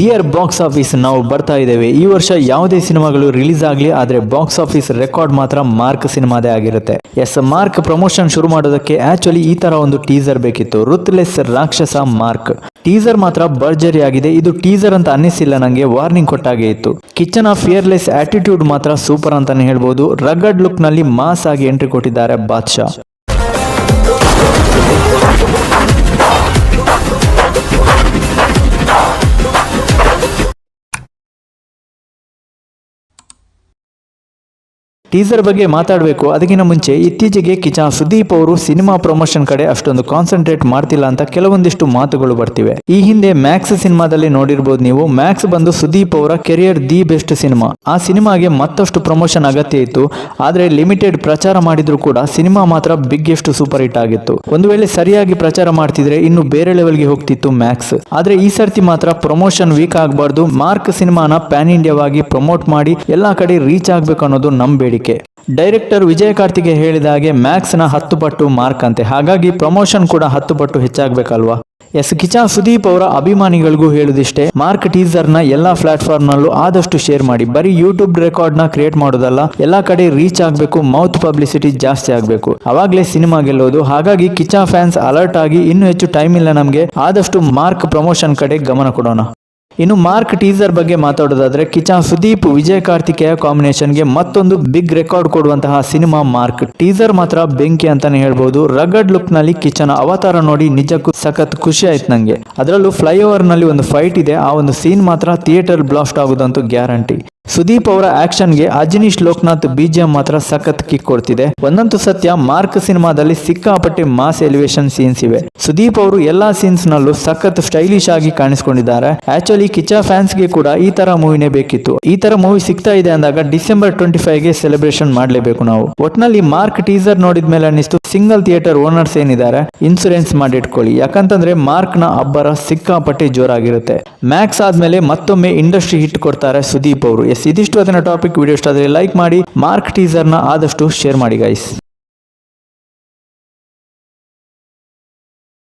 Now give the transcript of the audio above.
Dear box office ನಾವು ಬರ್ತಾ ಇದ್ದೇವೆ. ಈ ವರ್ಷ ಯಾವುದೇ ಸಿನಿಮಾಗಳು ರಿಲೀಸ್ ಆಗಲಿ, ಆದರೆ ಬಾಕ್ಸ್ ಆಫೀಸ್ ರೆಕಾರ್ಡ್ ಮಾತ್ರ ಮಾರ್ಕ್ ಸಿನಿಮಾದೇ ಆಗಿರುತ್ತೆ. ಎಸ್ ಮಾರ್ಕ್ ಪ್ರಮೋಷನ್ ಶುರು ಮಾಡೋದಕ್ಕೆ ಆಕ್ಚುಲಿ ಈ ತರ ಒಂದು ಟೀಸರ್ ಬೇಕಿತ್ತು. ರುತ್ಲೆಸ್ ರಾಕ್ಷಸ ಮಾರ್ಕ್ ಟೀಸರ್ ಮಾತ್ರ ಭರ್ಜರಿ ಆಗಿದೆ. ಇದು ಟೀಸರ್ ಅಂತ ಅನ್ನಿಸಿಲ್ಲ, ನಂಗೆ ವಾರ್ನಿಂಗ್ ಕೊಟ್ಟಾಗೆ ಇತ್ತು. ಕಿಚನ್ ಆಫ್ ಫಿಯರ್ಲೆಸ್ ಆಟಿಟ್ಯೂಡ್ ಮಾತ್ರ ಸೂಪರ್ ಅಂತಾನೆ ಹೇಳ್ಬೋದು. ರಗಡ್ ಲುಕ್ನಲ್ಲಿ ಮಾಸ್ ಆಗಿ ಎಂಟ್ರಿ ಕೊಟ್ಟಿದ್ದಾರೆ ಬಾದ್ಶಾ ಟೀಸರ್ ಬಗ್ಗೆ ಮಾತಾಡಬೇಕು. ಅದಕ್ಕಿಂತ ಮುಂಚೆ ಇತ್ತೀಚೆಗೆ ಕಿಚಾ ಸುದೀಪ್ ಅವರು ಸಿನಿಮಾ ಪ್ರಮೋಷನ್ ಕಡೆ ಅಷ್ಟೊಂದು ಕಾನ್ಸಂಟ್ರೇಟ್ ಮಾಡ್ತಿಲ್ಲ ಅಂತ ಕೆಲವೊಂದಿಷ್ಟು ಮಾತುಗಳು ಬರ್ತಿವೆ. ಈ ಹಿಂದೆ ಮ್ಯಾಕ್ಸ್ ಸಿನಿಮಾದಲ್ಲಿ ನೋಡಿರ್ಬೋದು ನೀವು. ಮ್ಯಾಕ್ಸ್ ಬಂದು ಸುದೀಪ್ ಅವರ ಕೆರಿಯರ್ ದಿ ಬೆಸ್ಟ್ ಸಿನಿಮಾ. ಆ ಸಿನಿಮಾಗೆ ಮತ್ತಷ್ಟು ಪ್ರಮೋಷನ್ ಅಗತ್ಯ ಇತ್ತು. ಆದ್ರೆ ಲಿಮಿಟೆಡ್ ಪ್ರಚಾರ ಮಾಡಿದ್ರು ಕೂಡ ಸಿನಿಮಾ ಮಾತ್ರ ಬಿಗ್ಗೆಸ್ಟ್ ಸೂಪರ್ ಹಿಟ್ ಆಗಿತ್ತು. ಒಂದು ವೇಳೆ ಸರಿಯಾಗಿ ಪ್ರಚಾರ ಮಾಡ್ತಿದ್ರೆ ಇನ್ನು ಬೇರೆ ಲೆವೆಲ್ಗೆ ಹೋಗ್ತಿತ್ತು ಮ್ಯಾಕ್ಸ್ ಆದ್ರೆ ಈ ಸರ್ತಿ ಮಾತ್ರ ಪ್ರಮೋಷನ್ ವೀಕ್ ಆಗಬಾರ್ದು. ಮಾರ್ಕ್ ಸಿನಿಮಾನ ಪ್ಯಾನ್ ಇಂಡಿಯಾವಾಗಿ ಪ್ರಮೋಟ್ ಮಾಡಿ ಎಲ್ಲಾ ಕಡೆ ರೀಚ್ ಆಗ್ಬೇಕು ಅನ್ನೋದು ನಮ್ ಬೇಡಿಕೆ ಡೈರೆಕ್ಟರ್ ವಿಜಯ ಕಾರ್ತಿಗೆ ಹೇಳಿದ ಹಾಗೆ ಮ್ಯಾಕ್ಸ್ನ ಹತ್ತು ಪಟ್ಟು ಮಾರ್ಕ್ ಅಂತೆ. ಹಾಗಾಗಿ ಪ್ರಮೋಷನ್ ಕೂಡ ಹತ್ತು ಪಟ್ಟು ಹೆಚ್ಚಾಗಬೇಕಲ್ವಾ? ಎಸ್ ಕಿಚಾ ಸುದೀಪ್ ಅವರ ಅಭಿಮಾನಿಗಳಿಗೂ ಹೇಳುದಿಷ್ಟೇ, ಮಾರ್ಕ್ ಟೀಸರ್ನ ಎಲ್ಲಾ ಪ್ಲಾಟ್ಫಾರ್ಮ್ ನಲ್ಲೂ ಆದಷ್ಟು ಶೇರ್ ಮಾಡಿ. ಬರೀ ಯೂಟ್ಯೂಬ್ ರೆಕಾರ್ಡ್ನ ಕ್ರಿಯೇಟ್ ಮಾಡೋದಲ್ಲ, ಎಲ್ಲಾ ಕಡೆ ರೀಚ್ ಆಗಬೇಕು, ಮೌತ್ ಪಬ್ಲಿಸಿಟಿ ಜಾಸ್ತಿ ಆಗಬೇಕು. ಅವಾಗಲೇ ಸಿನಿಮಾ ಗೆಲ್ಲೋದು. ಹಾಗಾಗಿ ಕಿಚಾ ಫ್ಯಾನ್ಸ್ ಅಲರ್ಟ್ ಆಗಿ ಇನ್ನೂ ಹೆಚ್ಚು ಟೈಮ್ ಇಲ್ಲ ನಮಗೆ. ಆದಷ್ಟು ಮಾರ್ಕ್ ಪ್ರಮೋಷನ್ ಕಡೆ ಗಮನ ಕೊಡೋಣ. ಇನ್ನು ಮಾರ್ಕ್ ಟೀಸರ್ ಬಗ್ಗೆ ಮಾತಾಡೋದಾದ್ರೆ ಕಿಚಾ ಸುದೀಪ್ ವಿಜಯ್ ಕಾರ್ತಿಕೇಯ ಕಾಂಬಿನೇಷನ್ಗೆ ಮತ್ತೊಂದು ಬಿಗ್ ರೆಕಾರ್ಡ್ ಕೊಡುವಂತಹ ಸಿನಿಮಾ ಮಾರ್ಕ್. ಟೀಸರ್ ಮಾತ್ರ ಬೆಂಕಿ ಅಂತಾನೆ ಹೇಳ್ಬಹುದು ರಗಡ್ ಲುಕ್ನಲ್ಲಿ ಕಿಚನ್ ಅವತಾರ ನೋಡಿ ನಿಜಕ್ಕೂ ಸಖತ್ ಖುಷಿ ಆಯ್ತು ನಂಗೆ. ಅದರಲ್ಲೂ ಫ್ಲೈಓವರ್ನಲ್ಲಿ ಒಂದು ಫೈಟ್ ಇದೆ. ಆ ಒಂದು ಸೀನ್ ಮಾತ್ರ ಥಿಯೇಟರ್ ಬ್ಲಾಸ್ಟ್ ಆಗುದಂತೂ ಗ್ಯಾರಂಟಿ ಸುದೀಪ್ ಅವರ ಆಕ್ಷನ್ಗೆ ಅಜನೀಶ್ ಲೋಕನಾಥ್ ಬಿಜಿಎಂ ಮಾತ್ರ ಸಖತ್ ಕಿಕ್ ಕೊಡ್ತಿದೆ. ಒಂದಂತೂ ಸತ್ಯ, ಮಾರ್ಕ್ ಸಿನಿಮಾದಲ್ಲಿ ಸಿಕ್ಕಾಪಟ್ಟೆ ಮಾಸ್ ಎಲಿವೇಶನ್ ಸೀನ್ಸ್ ಇವೆ. ಸುದೀಪ್ ಅವರು ಎಲ್ಲಾ ಸೀನ್ಸ್ ನಲ್ಲೂ ಸಖತ್ ಸ್ಟೈಲಿಶ್ ಆಗಿ ಕಾಣಿಸಿಕೊಂಡಿದ್ದಾರೆ. ಆಕ್ಚುಲಿ ಕಿಚ್ಚಾ ಫ್ಯಾನ್ಸ್ಗೆ ಕೂಡ ಈ ತರ ಮೂವಿನೇ ಬೇಕಿತ್ತು. ಈ ತರ ಮೂವಿ ಸಿಗ್ತಾ ಇದೆ ಅಂದಾಗ ಡಿಸೆಂಬರ್ ಟ್ವೆಂಟಿ ಫೈವ್ಗೆ ಸೆಲೆಬ್ರೇಷನ್ ಮಾಡಲೇಬೇಕು ನಾವು. ಒಟ್ನಲ್ಲಿ ಮಾರ್ಕ್ ಟೀಸರ್ ನೋಡಿದ ಮೇಲೆ ಅನ್ನಿಸ್ತು, ಸಿಂಗಲ್ ಥಿಯೇಟರ್ ಓನರ್ಸ್ ಏನಿದ್ದಾರೆ, ಇನ್ಸೂರೆನ್ಸ್ ಮಾಡಿಟ್ಕೊಳ್ಳಿ. ಯಾಕಂತಂದ್ರೆ ಮಾರ್ಕ್ನ ಅಬ್ಬರ ಸಿಕ್ಕಾಪಟ್ಟೆ ಜೋರಾಗಿರುತ್ತೆ. ಮ್ಯಾಕ್ಸ್ ಆದ್ಮೇಲೆ ಮತ್ತೊಮ್ಮೆ ಇಂಡಸ್ಟ್ರಿ ಹಿಟ್ ಕೊಡ್ತಾರೆ ಸುದೀಪ್ ಅವರು ಎಸ್ ಇದಿಷ್ಟು ಅದನ್ನ ಟಾಪಿಕ್ ವಿಡಿಯೋ ಇಷ್ಟ ಆದರೆ ಲೈಕ್ ಮಾಡಿ ಮಾರ್ಕ್ ಟೀಸರ್ನ ಆದಷ್ಟು ಶೇರ್ ಮಾಡಿ ಗೈಸ್